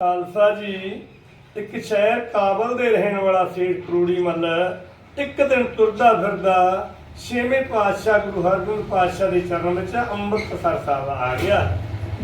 ਖਾਲਸਾ ਜੀ, ਇੱਕ ਸ਼ਹਿਰ ਕਾਬਲ ਦੇ ਰਹਿਣ ਵਾਲਾ ਸੇਠ ਕਰੂੜੀ ਮੱਲ। ਇੱਕ ਦਿਨ ਤੁਰਦਾ ਫਿਰਦਾ ਛੇਵੇਂ ਪਾਤਸ਼ਾਹ ਗੁਰੂ ਹਰਗੋਬਿੰਦ ਪਾਤਸ਼ਾਹ ਦੇ ਚਰਨ ਵਿੱਚ ਅੰਮ੍ਰਿਤਸਰ ਸਾਹਿਬ ਆ ਗਿਆ।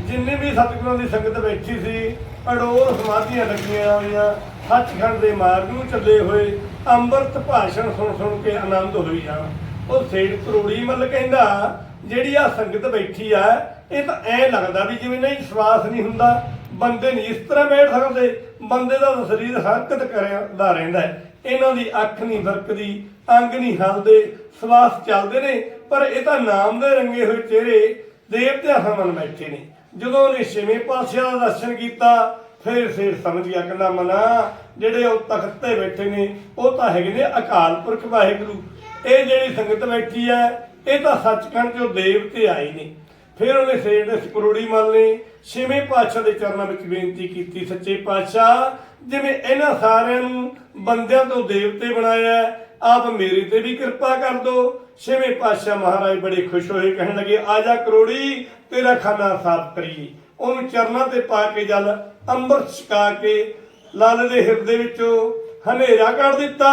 ਜਿੰਨੇ ਵੀ ਸਤਿਗੁਰਾਂ ਦੀ ਸੰਗਤ ਬੈਠੀ ਸੀ ਅਡੋਲ ਸਮਾਧੀਆਂ ਲੱਗੀਆਂ ਹੋਈਆਂ, ਸੱਚਖੰਡ ਦੇ ਮਾਰਗ ਨੂੰ ਚੱਲੇ ਹੋਏ ਅੰਮ੍ਰਿਤ ਭਾਸ਼ਣ ਸੁਣ ਸੁਣ ਕੇ ਆਨੰਦ ਹੋਈ ਜਾਣ ਉਹ ਸੇਠ ਕਰੂੜੀ ਮੱਲ ਕਹਿੰਦਾ, ਜਿਹੜੀ ਆ ਸੰਗਤ ਬੈਠੀ ਆ, ਇਹ ਤਾਂ ਐ ਲੱਗਦਾ ਵੀ ਜਿਵੇਂ ਨਹੀਂ ਸਵਾਸ ਨਹੀਂ ਹੁੰਦਾ। ਬੰਦੇ ਨਹੀਂ, ਇਸ ਤਰ੍ਹਾਂ ਬੈਠ ਸਕਦੇ, ਬੰਦੇ ਦਾ ਸਰੀਰ ਹਰਕਤ ਕਰਦਾ ਰਹਿੰਦਾ ਹੈ। ਇਹਨਾਂ ਦੀ ਅੱਖ ਨਹੀਂ ਫਰਕਦੀ, ਅੰਗ ਨਹੀਂ ਹਲਦੇ ਸਵਾਸ ਚੱਲਦੇ ਨੇ, ਪਰ ਇਹ ਤਾਂ ਨਾਮ ਦੇ ਰੰਗੇ ਹੋਏ ਚਿਹਰੇ ਦੇਵਤਿਆਂ ਸਮਨ ਬੈਠੇ ਨੇ। ਜਦੋਂ ਉਹਨੇ ਛੇਵੇਂ ਪਾਤਸ਼ਾਹ ਦਾ ਦਰਸ਼ਨ ਕੀਤਾ, ਫਿਰ ਫਿਰ ਸਮਝ ਗਿਆ ਕਹਿੰਦਾ ਮਨਾ, ਜਿਹੜੇ ਉਹ ਤਖਤ ਤੇ ਬੈਠੇ ਨੇ, ਉਹ ਤਾਂ ਹੈਗੇ ਨੇ ਅਕਾਲ ਪੁਰਖ ਵਾਹਿਗੁਰੂ। ਇਹ ਜਿਹੜੀ ਸੰਗਤ ਬੈਠੀ ਹੈ, ਇਹ ਤਾਂ ਸੱਚਖੰਡ ਚੋਂ ਦੇਵਤੇ ਆਏ ਨੇ। ਫਿਰ ਉਹਨੇ ਸੇਠ ਦੇ ਸਕਰੋੜੀ ਮੱਲ ਨੇ, ਛੇਵੇਂ ਪਾਤਸ਼ਾਹ ਦੇ ਚਰਨਾਂ ਵਿੱਚ ਬੇਨਤੀ ਕੀਤੀ ਸੱਚੇ ਪਾਤਸ਼ਾਹ, ਜਿਵੇਂ ਇਹਨਾਂ ਸਾਰਿਆਂ ਨੂੰ ਬੰਦਿਆਂ ਤੋਂ ਦੇਵਤੇ ਬਣਾਇਆ ਆਪ ਮੇਰੇ ਤੇ ਵੀ ਕਿਰਪਾ ਕਰ ਦਿਓ। ਛੇਵੇਂ ਪਾਤਸ਼ਾਹ ਮਹਾਰਾਜ ਬੜੇ ਖੁਸ਼ ਹੋਏ, ਕਹਿਣ ਲੱਗੇ, ਆ ਜਾ ਕਰੋੜੀ, ਤੇਰਾ ਖਾਨਾ ਸਾਫ਼ ਕਰੀਏ। ਉਹਨੂੰ ਚਰਨਾਂ ਤੇ ਪਾ ਕੇ ਜਲ, ਅੰਮ੍ਰਿਤ ਛਕਾ ਕੇ ਲਾਲੇ ਦੇ ਹਿਰਦੇ ਵਿੱਚੋਂ ਹਨੇਰਾ ਕੱਢ ਦਿੱਤਾ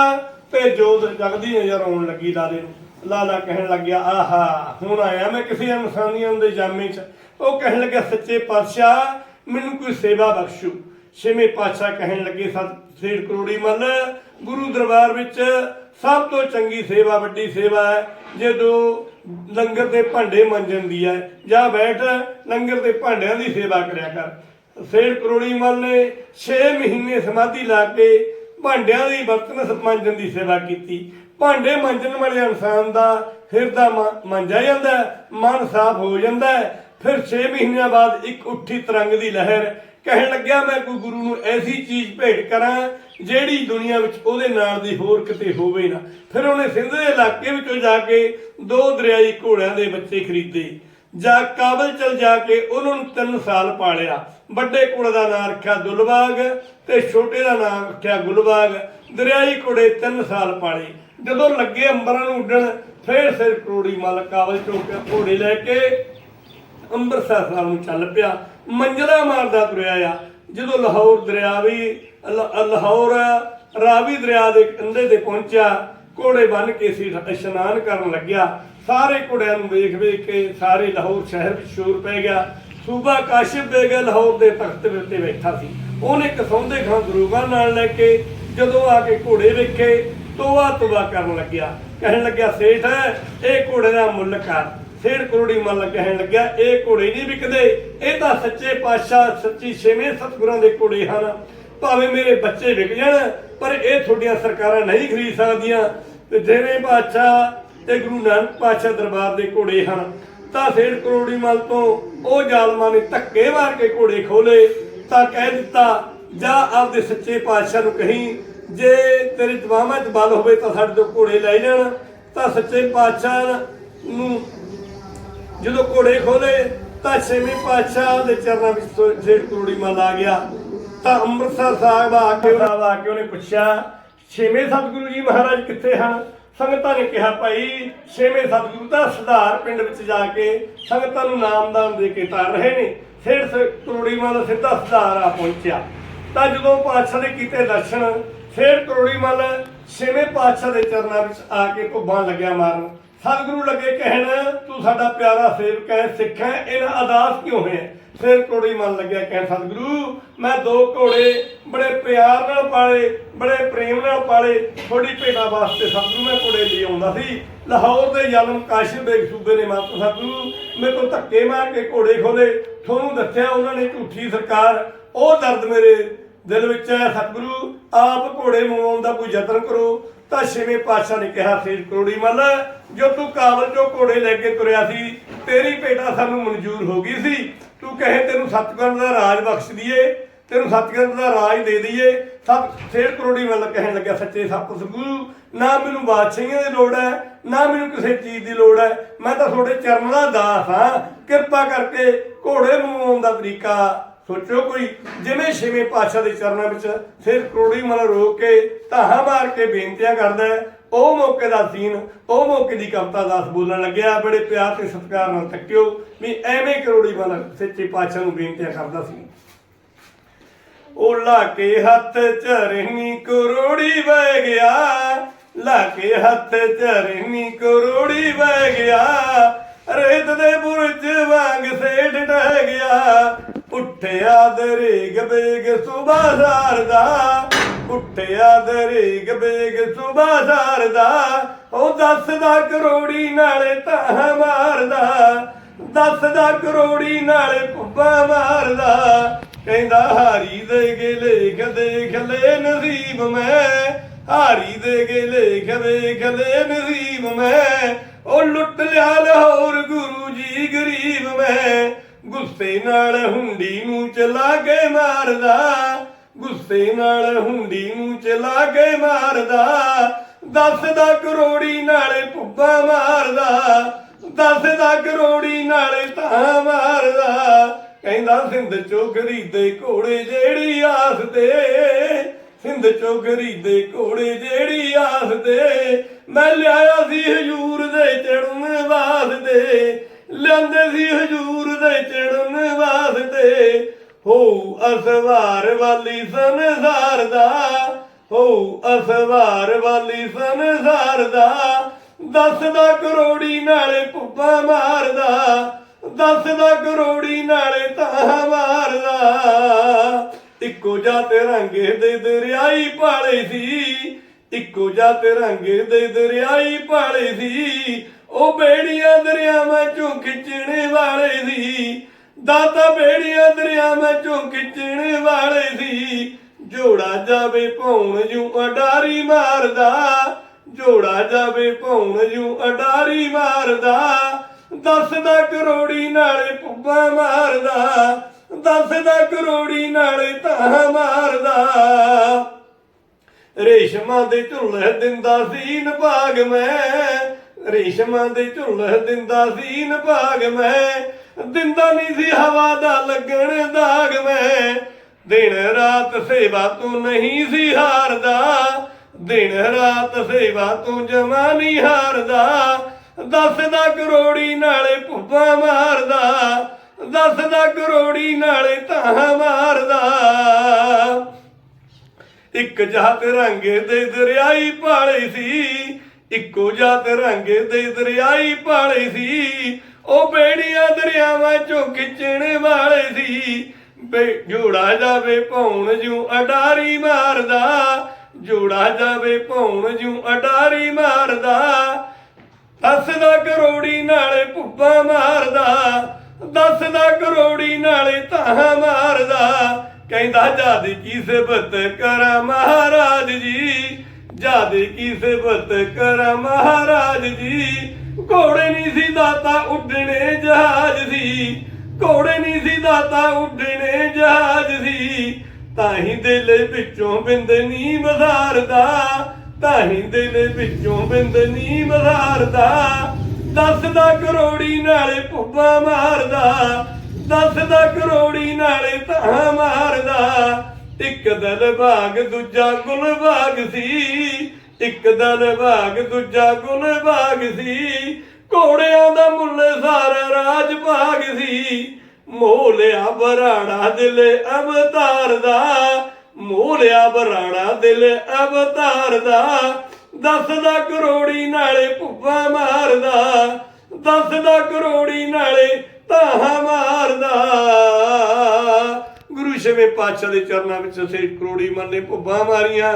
ਤੇ ਜੋਤ ਜਗਦੀ ਨਜ਼ਰ ਆਉਣ ਲੱਗੀ ਲਾਲੇ ਨੂੰ। ਲਾਲਾ ਕਹਿਣ ਲੱਗ ਗਿਆ, ਆਹਾ, ਹੁਣ ਆਇਆ ਮੈਂ ਕਿਸੇ ਇਨਸਾਨੀਆਂ ਦੇ ਜਾਮੇ 'ਚ। ਉਹ ਕਹਿਣ ਲੱਗਾ ਸੱਚੇ ਪਾਤਸ਼ਾਹ, ਮੈਨੂੰ ਕੋਈ ਸੇਵਾ ਬਖਸ਼ੋ। ਛੇਵੇਂ ਪਾਤਸ਼ਾਹ ਕਹਿਣ ਲੱਗੇ, ਸਤ, ਸੇਠ ਕਰੋੜੀ ਮੱਲ, ਗੁਰੂ ਦਰਬਾਰ ਵਿੱਚ ਸਭ ਤੋਂ ਚੰਗੀ ਸੇਵਾ, ਵੱਡੀ ਸੇਵਾ ਹੈ। ਜਦੋਂ ਲੰਗਰ ਦੇ ਭਾਂਡੇ ਮੰਜਣ ਦੀ ਹੈ, ਜਾਂ ਬੈਠ, ਲੰਗਰ ਦੇ ਭਾਂਡਿਆਂ ਦੀ ਸੇਵਾ ਕਰਿਆ ਕਰ। ਸੇਠ ਕਰੋੜੀ ਮੱਲ ਨੇ 6 ਮਹੀਨੇ ਸਮਾਧੀ ਲਾ ਕੇ ਭਾਂਡਿਆਂ ਦੀ ਬਰਤਨ ਮੰਜਣ ਦੀ ਸੇਵਾ ਕੀਤੀ। ਭਾਂਡੇ ਮਾਂਜਣ ਵਾਲੇ ਇਨਸਾਨ ਦਾ ਹਿਰਦਾ ਮਾਂਜਿਆ ਜਾਂਦਾ ਮਨ ਸਾਫ਼ ਹੋ ਜਾਂਦਾ ਹੈ। ਫਿਰ 6 ਮਹੀਨਿਆਂ ਬਾਅਦ ਇੱਕ ਉੱਠੀ ਤਰੰਗ ਦੀ ਲਹਿਰ ਕਹਿਣ ਲੱਗਿਆ, ਮੈਂ ਕੋਈ ਗੁਰੂ ਨੂੰ ਐਸੀ ਚੀਜ਼ ਭੇਟ ਕਰਾਂ ਜਿਹੜੀ ਦੁਨੀਆ ਵਿੱਚ ਉਹਦੇ ਨਾਲ ਦੀ ਹੋਰ ਕਿਤੇ ਹੋਵੇ ਨਾ। ਫਿਰ ਉਹਨੇ ਸਿੰਧ ਦੇ ਇਲਾਕੇ ਵਿੱਚੋਂ ਜਾ ਕੇ ਦੋ ਦਰਿਆਈ ਘੋੜਿਆਂ ਦੇ ਬੱਚੇ ਖਰੀਦੇ। ਜਾ ਕਾਬਲ ਚਲ ਜਾ ਕੇ ਉਹਨਾਂ ਨੂੰ 3 ਸਾਲ ਪਾਲਿਆ। ਵੱਡੇ ਘੋੜੇ ਦਾ ਨਾਮ ਰੱਖਿਆ ਦੁਲਬਾਗ ਤੇ ਛੋਟੇ ਦਾ ਨਾਮ ਰੱਖਿਆ ਗੁਲਬਾਗ। ਦਰਿਆਈ ਘੋੜੇ 3 ਸਾਲ ਪਾਲੇ। ਜਦੋਂ ਲੱਗੇ ਅੰਬਰਾਂ ਨੂੰ ਉੱਡਣ, ਫੇਰ ਸਿਰ ਕਰੋੜੀ ਮਲ ਕਾਬਲ ਚੋਂ ਘੋੜੇ ਲੈ ਕੇ ਅੰਮ੍ਰਿਤਸਰ ਸਾਹਿਬ ਨੂੰ ਚੱਲ ਪਿਆ। ਮੰਜਲਾ ਮਾਰਦਾ ਤੁਰਿਆ ਆ। ਜਦੋਂ ਲਾਹੌਰ ਦਰਿਆ ਵੀ ਲਾਹੌਰ ਰਾਵੀ ਦਰਿਆ ਦੇ ਕੰਢੇ ਤੇ ਪਹੁੰਚਿਆ, ਘੋੜੇ ਬੰਨ ਕੇ ਸੀ, ਇਸ਼ਨਾਨ ਕਰਨ ਲੱਗਿਆ। ਸਾਰੇ ਘੋੜਿਆਂ ਨੂੰ ਵੇਖ ਵੇਖ ਕੇ ਸਾਰੇ ਲਾਹੌਰ ਸ਼ਹਿਰ ਵਿੱਚ ਸ਼ੋਰ ਪੈ ਗਿਆ। ਸੂਬਾ ਕਾਸ਼ਿਫ ਬੇਗ ਲਾਹੌਰ ਦੇ ਤਖਤ ਦੇ ਉੱਤੇ ਬੈਠਾ ਸੀ। ਉਹਨੇ ਕਸੌਂਦੇ ਖਾਂ ਦਰੂਗਾ ਨਾਲ ਲੈ ਕੇ ਜਦੋਂ ਆ ਕੇ ਘੋੜੇ ਵੇਖੇ ਤੋਆ ਤੋਆ ਕਰਨ ਲੱਗਿਆ। ਕਹਿਣ ਲੱਗਿਆ, ਸੇਠ, ਇਹ ਘੋੜੇ ਦਾ ਮੁੱਲ ਕਰ। ਸੇਠ ਕਰੋੜੀ ਮੱਲ ਕਹਿਣ ਲੱਗਿਆ, ਇਹ ਘੋੜੇ ਨਹੀਂ ਵਿਕਦੇ। ਇਹ ਤਾਂ ਸੱਚੇ ਪਾਤਸ਼ਾਹ, ਸੱਚੀ ਛੇਵੇਂ ਸਤਿਗੁਰਾਂ ਦੇ ਘੋੜੇ ਹਨ। ਭਾਵੇਂ ਮੇਰੇ ਬੱਚੇ ਵਿਕ ਜਾਣ, ਪਰ ਇਹ ਤੁਹਾਡੀਆਂ ਸਰਕਾਰਾਂ ਨਹੀਂ ਖਰੀਦ ਸਕਦੀਆਂ। ਤੇ ਜਿਵੇਂ ਪਾਤਸ਼ਾਹ ਤੇ ਗੁਰੂ ਨਾਨਕ ਪਾਤਸ਼ਾਹ ਦਰਬਾਰ ਦੇ ਘੋੜੇ ਹਨ। ਤਾਂ ਸੇਠ ਕਰੋੜੀ ਮੱਲ ਤੋਂ ਉਹ ਜ਼ਾਲਮਾਂ ਨੇ ਧੱਕੇ ਮਾਰ ਕੇ ਘੋੜੇ ਖੋਲੇ ਤਾਂ ਕਹਿ ਦਿੱਤਾ, ਜਾ ਆਪਦੇ ਸੱਚੇ ਪਾਤਸ਼ਾਹ ਨੂੰ ਕਹੀਂ ਜੇ ਤੇਰੇ ਜਵਾਮਾਂ 'ਚ ਬਲ ਹੋਵੇ ਤਾਂ ਸਾਡੇ ਤੋਂ ਘੋੜੇ ਲੈ ਜਾਣ, ਤਾਂ ਸੱਚੇ ਪਾਤਸ਼ਾਹ ਨੂੰ ਜਦੋਂ ਘੋੜੇ ਖੋਲੇ ਤਾਂ ਛੇਵੇਂ ਪਾਤਸ਼ਾਹ ਦੇ ਚਰਨਾਂ ਵਿੱਚ ਸੋ- ਸੇਠ ਕਰੋੜੀ ਮੱਲ ਆ ਗਿਆ। ਤਾਂ ਅੰਮ੍ਰਿਤਸਰ ਸਾਹਿਬ ਆ ਕੇ ਉਹਨਾਂ ਆ ਕੇ ਉਹਨੇ ਪੁੱਛਿਆ, ਛੇਵੇਂ ਸਤਿਗੁਰੂ ਜੀ ਮਹਾਰਾਜ ਕਿੱਥੇ ਹਨ? ਸੰਗਤਾਂ ਨੇ ਕਿਹਾ, ਭਾਈ, ਛੇਵੇਂ ਸਤਿਗੁਰੂ ਦਾ ਸੁਧਾਰ ਪਿੰਡ ਵਿੱਚ ਜਾ ਕੇ ਸੰਗਤਾਂ ਨੂੰ ਨਾਮਦਾਨ ਦੇ ਕੇ ਤਾਰ ਰਹੇ ਨੇ। ਸੇਠ ਸ- ਕਰੋੜੀ ਮੱਲ ਸਿੱਧਾ ਸੁਧਾਰ ਆ ਪਹੁੰਚਿਆ। ਤਾਂ ਜਦੋਂ ਪਾਤਸ਼ਾਹ ਦੇ ਕੀਤੇ ਦਰਸ਼ਨ ਫਿਰ ਕਰੋੜੀ ਮੱਲ ਛੇਵੇਂ ਪਾਤਸ਼ਾਹ ਦੇ ਚਰਨਾਂ ਵਿੱਚ ਆ ਕੇ ਭੁੱਬਾਂ ਲੱਗਿਆ ਮਾਰਨ। ਸਤਿਗੁਰੂ ਲੱਗੇ ਕਹਿਣ, ਤੂੰ ਸਾਡਾ ਪਿਆਰਾ ਸੇਵਕ ਹੈ, ਸਿੱਖ ਹੈ, ਇਹਨਾਂ ਅਦਾਸ ਕਿਉਂ ਹੋਏ? ਫਿਰ ਕੋੜੀ ਮਨ ਲੱਗਿਆ ਕਹਿਣ, ਸਤਿਗੁਰੂ, ਮੈਂ ਦੋ ਘੋੜੇ ਬੜੇ ਪਿਆਰ ਨਾਲ ਪਾਲੇ, ਬੜੇ ਪ੍ਰੇਮ ਨਾਲ ਪਾਲੇ। ਥੋੜੀ ਭੇਟਾ ਵਾਸਤੇ ਸਤਿਗੁਰੂ ਮੈਂ ਘੋੜੇ ਲਈ ਆਉਂਦਾ ਸੀ। ਲਾਹੌਰ ਦੇ ਯਲਮ ਕਾਸ਼ਿਰ ਬੇਗ ਸੂਬੇ ਨੇ ਮਾਤਾ ਸਤਿਗੁਰੂ। ਮੇਰੇ ਤੋਂ ਧੱਕੇ ਮਾਰ ਕੇ ਘੋੜੇ ਖੋਲੇ ਤੁਹਾਨੂੰ ਦੱਸਿਆ ਉਹਨਾਂ ਨੇ ਝੂਠੀ ਸਰਕਾਰ। ਉਹ ਦਰਦ ਮੇਰੇ ਦਿਲ ਵਿੱਚ ਹੈ ਸਤਿਗੁਰੂ, ਆਪ ਘੋੜੇ ਮੰਗਵਾਉਣ ਦਾ ਕੋਈ ਯਤਨ ਕਰੋ, ਤਾਂ ਛੇਵੇਂ ਪਾਤਸ਼ਾਹ ਨੇ ਕਿਹਾ ਸੀ ਕਰੋੜੀ ਮੱਲ, ਜੋ ਤੂੰ ਕਾਬਲ ਚੋਂ ਘੋੜੇ ਲੈ ਕੇ ਤੁਰਿਆ ਸੀ, ਤੇਰੀ ਭੇਟਾ ਸਾਨੂੰ ਮਨਜ਼ੂਰ ਹੋ ਗਈ ਸੀ। ਤੂੰ ਕਹੇ, ਤੈਨੂੰ ਸਤਿਗੁਰਾਂ ਦਾ ਰਾਜ ਬਖਸ਼ ਦਈਏ, ਤੈਨੂੰ ਸਤਿਗੁਰਾਂ ਦਾ ਰਾਜ ਦੇ ਦਈਏ। ਸਭ ਸੇਠ ਕਰੋੜੀ ਮੱਲ ਕਹਿਣ ਲੱਗਿਆ, ਸੱਚੇ ਸਤਿਗੁਰੂ, ਨਾ ਮੈਨੂੰ ਬਾਦਸ਼ਾਹੀਆਂ ਦੀ ਲੋੜ ਹੈ, ਨਾ ਮੈਨੂੰ ਕਿਸੇ ਚੀਜ਼ ਦੀ ਲੋੜ ਹੈ। ਮੈਂ ਤਾਂ ਤੁਹਾਡੇ ਚਰਨ ਦਾ ਦਾਸ ਹਾਂ। ਕਿਰਪਾ ਕਰਕੇ ਘੋੜੇ ਮੰਗਵਾਉਣ ਦਾ ਤਰੀਕਾ ਸੋਚੋ ਕੋਈ, ਜਿਵੇਂ ਛੇਵੇਂ ਪਾਤਸ਼ਾਹ ਦੇ ਚਰਨਾਂ ਵਿੱਚ ਫਿਰ ਕਰੋੜੀ ਮਨ ਰੋਕ ਕੇ ਧਾਹਾਂ ਮਾਰ ਕੇ ਬੇਨਤੀਆਂ ਕਰਦਾ ਉਹ ਮੌਕੇ ਦਾ ਸੀਨ, ਉਹ ਮੌਕੇ ਦੀ ਕਵਿਤਾ ਦਾਸ ਬੋਲਣ ਲੱਗਿਆ, ਬੜੇ ਪਿਆਰ ਤੇ ਸਤਿਕਾਰ ਨਾਲ ਤੱਕਿਓ ਵੀ ਐਵੇਂ ਕਰੋੜੀ ਮਨ ਸੱਚੇ ਪਾਤਸ਼ਾਹ ਨੂੰ ਬੇਨਤੀਆਂ ਕਰਦਾ ਸੀ। ਉਹ ਲਾ ਕੇ ਹੱਥ ਚਰਨੀ ਕਰੋੜੀ ਵਹਿ ਗਿਆ ਲਾ ਕੇ ਹੱਥ ਚਰਨੀ ਕਰੋੜੀ ਵਹਿ ਗਿਆ ਰੇਤ ਦੇ ਬੁਰਜ ਵਾਂਗ ਸੇਠ ਟਹਿ ਗਿਆ। ਉੱਠਿਆ ਦਰੇਗ ਬੇਗ ਸੁਬਾਜ਼ਾਰ ਦਾ ਉੱਠਿਆ ਦਰੇਗ ਬੇਗ ਸੁਬਾਜ਼ਾਰ ਦਾ ਉਹ ਦੱਸਦਾ ਕਰੋੜੀ ਨਾਲੇ ਤਾਂ ਮਾਰਦਾ। ਦੱਸਦਾ ਕਰੋੜੀ ਨਾਲੇ ਭੁੱਬਾ ਮਾਰਦਾ। ਕਹਿੰਦਾ ਹਾਰੀ ਦੇ ਗੇਲੇ ਦੇਖ ਲੈ ਨਸੀਬ ਮੈਂ। ਹਾਰੀ ਦੇ ਗੇਲੇ ਦੇਖ ਲੈ ਨਸੀਬ ਮੈਂ, ਉਹ ਲੁੱਟ ਲਿਆ ਲਾਹੌਰ ਗੁਰੂ ਜੀ ਗਰੀਬ ਮੈਂ। ਗੁੱਸੇ ਨਾਲ ਹੁੰਡੀ ਨੂੰ ਚਲਾ ਕੇ ਮਾਰਦਾ, ਗੁੱਸੇ ਨਾਲ ਹੁੰਡੀ ਨੂੰ ਚਲਾ ਕੇ ਮਾਰਦਾ। ਦੱਸਦਾ ਕਰੋੜੀ ਨਾਲੇ ਭੁੱਬਾ ਮਾਰਦਾ, ਦੱਸਦਾ ਕਰੋੜੀ ਨਾਲੇ ਤਾਂ ਮਾਰਦਾ। ਕਹਿੰਦਾ ਸਿੰਧ ਚੋਂ ਖਰੀਦੇ ਘੋੜੇ ਜਿਹੜੀ ਆਸ ਤੇ ਸਿੰਧ ਚੋਂ ਖਰੀਦੇ ਘੋੜੇ ਜਿਹੜੀ ਆਸ ਤੇ ਮੈਂ ਲਿਆਇਆ ਸੀ ਹਜੂਰ ਦੇ ਚੜਨ ਵਾਸਤੇ। ਲਿਆਂਦੇ ਸੀ ਹਜੂਰ ਦੇ ਚੜਨ ਵਾਸਤੇ। ਹੋ ਅਸਵਾਰ ਵਾਲੀ ਸੰਸਾਰ ਦਾ। ਹੋ ਅਸਵਾਰ ਵਾਲੀ ਸੰਸਾਰ ਦਾ। ਦੱਸਦਾ ਕਰੋੜੀ ਨਾਲੇ ਭੁੱਬਾ ਮਾਰਦਾ। ਦੱਸਦਾ ਕਰੋੜੀ ਨਾਲੇ ਤਾਂ ਮਾਰਦਾ। ਇੱਕੋ ਜਾਤ ਰੰਗੇ ਦੇ ਦਰਿਆਈ ਪਾਲੇ ਸੀ। ਇੱਕੋ ਜਾਤ ਰੰਗੇ ਦੇ ਦਰਿਆਈ ਪਾਲੇ ਸੀ। ਉਹ ਬੇੜੀਆਂ ਦਰਿਆਵਾਂ ਚੋਂ ਖਿੱਚਣ ਵਾਲੇ ਸੀ। ਦਾਤਾ ਬੇੜੀਆਂ ਦਰਿਆਵਾਂ ਚੋਂ ਖਿੱਚਣ ਵਾਲੇ ਸੀ। ਜੋੜਾ ਜਾਵੇ ਭੌਣ ਜੂ ਅਡਾਰੀ ਮਾਰਦਾ। ਜੋੜਾ ਜਾਵੇ ਭੌਣ ਜੂ ਅਡਾਰੀ ਮਾਰਦਾ। ਦੱਸਦਾ ਕਰੋੜੀ ਨਾਲੇ ਭੁੱਬਾ ਮਾਰਦਾ। ਦੱਸਦਾ ਕਰੋੜੀ ਨਾਲੇ ਤਾਂ ਮਾਰਦਾ। ਰੇਸ਼ਮਾਂ ਦੇ ਝੁੱਲੇ ਦਿੰਦਾ ਸੀ ਨਭਾਗ ਮੈਂ। ਰੇਸ਼ਮਾਂ ਦੇ ਝੁੱਲੇ ਦਿੰਦਾ ਸੀ ਨਭਾਗ ਮੈਂ। ਦਿੰਦਾ ਨਹੀਂ ਸੀ ਹਵਾ ਦਾ ਲੱਗਣ ਦਾਗ ਮੈਂ। ਦਿਨ ਰਾਤ ਸੇਵਾ ਤੂੰ ਨਹੀਂ ਸੀ ਹਾਰਦਾ। ਦਿਨ ਰਾਤ ਸੇਵਾ ਤੂੰ ਜਮਾ ਨਹੀਂ ਹਾਰਦਾ। ਦੱਸਦਾ ਕਰੋੜੀ ਨਾਲੇ ਭੁੱਬਾ ਮਾਰਦਾ। ਦੱਸਦਾ ਕਰੋੜੀ ਨਾਲੇ ਤਾਂ ਮਾਰਦਾ। ਇੱਕ ਜਾਤ ਰੰਗੇ ਦੇ ਦਰਿਆਈ ਪਾਲੇ ਸੀ, ਇੱਕੋ ਜਾਤ ਰੰਗੇ ਦੇ ਦਰਿਆਈ ਪਾਲੇ ਸੀ। ਉਹ ਬੇੜੀਆਂ ਦਰਿਆਵਾਂ ਚੋਂ ਖਿੱਚਣ ਵਾਲੇ ਸੀ। ਬੇ, ਜੋੜਾ ਜਾਵੇ ਭੌਣ ਜੂ ਅਡਾਰੀ ਮਾਰਦਾ। ਜੋੜਾ ਜਾਵੇ ਭੌਣ ਜੂ ਅਡਾਰੀ ਮਾਰਦਾ। ਦੱਸਦਾ ਕਰੋੜੀ ਨਾਲੇ ਭੁੱਬਾ ਮਾਰਦਾ। ਦੱਸਦਾ ਕਰੋੜੀ ਨਾਲੇ ਤਾਂ ਮਾਰਦਾ। ਕਹਿੰਦਾ, ਜਦ ਕੀ ਸਿਫਤ ਕਰਾਂ ਮਹਾਰਾਜ ਜੀ? ਜਦ ਕੀ ਸਿਫਤ ਕਰਾਂ ਮਹਾਰਾਜ ਜੀ? ਘੋੜੇ ਨਹੀਂ ਸੀ ਦਾਤਾ ਉੱਡਣੇ ਜਹਾਜ਼ ਸੀ। ਘੋੜੇ ਨਹੀਂ ਸੀ ਦਾਤਾ ਉੱਡਣੇ ਜਹਾਜ਼ ਸੀ। ਤਾਂ ਹੀ ਦਿਲ ਵਿੱਚੋਂ ਬਿੰਦ ਨੀ ਮਜ਼ਾਰਦਾ ਤਾਂ ਹੀ ਦਿਲ ਵਿੱਚੋਂ ਬਿੰਦਨੀ ਮਜ਼ਾਰਦਾ ਦੱਸਦਾ ਕਰੋੜੀ ਨਾਲੇ ਭੁੱਬਾ ਮਾਰਦਾ ਦੱਸਦਾ ਕਰੋੜੀ ਨਾਲੇ ਤਾਂ ਮਾਰਦਾ। ਇੱਕ ਦਲ ਭਾਗ, ਦੂਜਾ ਗੁਲ ਭਾਗ ਸੀ। ਇੱਕ ਦਲ ਭਾਗ, ਦੂਜਾ ਗੁਲ ਭਾਗ ਸੀ। ਘੋੜਿਆਂ ਦਾ ਮੁੱਲ ਸਾਰਾ ਰਾਜ ਭਾਗ ਸੀ। ਮੋਲਿਆ ਬਰਾੜਾ ਦਿਲ ਅਵਤਾਰ ਦਾ ਮੋਲਿਆ ਬਰਾੜਾ ਦਿਲ ਅਵਤਾਰ ਦਾ ਦੱਸਦਾ ਕਰੋੜੀ ਨਾਲੇ ਭੁੱਬਾ ਮਾਰਦਾ, ਦੱਸਦਾ ਕਰੋੜੀ ਨਾਲੇ ਤਾਂ ਮਾਰਦਾ। ਗੁਰੂ ਛੇਵੇਂ ਪਾਤਸ਼ਾਹ ਦੇ ਚਰਨਾਂ ਵਿੱਚ ਸੇ ਕਰੋੜੀ ਮਨ ਨੇ ਭੁੱਬਾਂ ਮਾਰੀਆਂ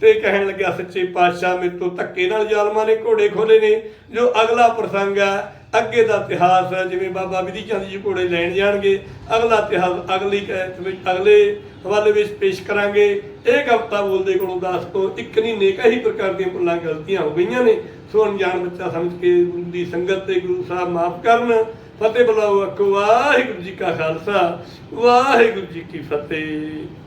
ਤੇ ਕਹਿਣ ਲੱਗਿਆ, ਸੱਚੇ ਪਾਤਸ਼ਾਹ ਮੇਰੇ ਤੋਂ ਧੱਕੇ ਨਾਲ ਜ਼ਾਲਮਾਂ ਨੇ ਘੋੜੇ ਖੋਲੇ ਨੇ। ਜੋ ਅਗਲਾ ਪ੍ਰਸੰਗ ਹੈ ਅੱਗੇ ਦਾ ਇਤਿਹਾਸ ਹੈ ਜਿਵੇਂ ਬਾਬਾ ਵਿਧੀ ਚੰਦ ਜੀ ਘੋੜੇ ਲੈਣ ਜਾਣਗੇ, ਅਗਲਾ ਇਤਿਹਾਸ ਅਗਲੀ ਕਹਿਤ ਵਿੱਚ ਅਗਲੇ ਹਵਾਲੇ ਵਿੱਚ ਪੇਸ਼ ਕਰਾਂਗੇ। ਇਹ ਕਵਿਤਾ ਬੋਲਦੇ ਕੋਲੋਂ ਦਾਸ ਤੋਂ ਇੱਕ ਨਹੀਂ, ਨੇਕ ਹੀ ਪ੍ਰਕਾਰ ਦੀਆਂ ਭੁੱਲਾਂ ਗਲਤੀਆਂ ਹੋ ਗਈਆਂ ਨੇ। ਸੋ ਅਣਜਾਣ ਬੱਚਾ ਸਮਝ ਕੇ ਗੁਰੂ ਦੀ ਸੰਗਤ ਤੇ ਗੁਰੂ ਸਾਹਿਬ ਮਾਫ ਕਰਨ। ਫਤਿਹ ਬੁਲਾਓ ਅਕ ਵਾਹਿਗੁਰੂ ਜੀ ਕਾ ਖਾਲਸਾ, ਵਾਹਿਗੁਰੂ ਜੀ ਕੀ ਫਤਿਹ।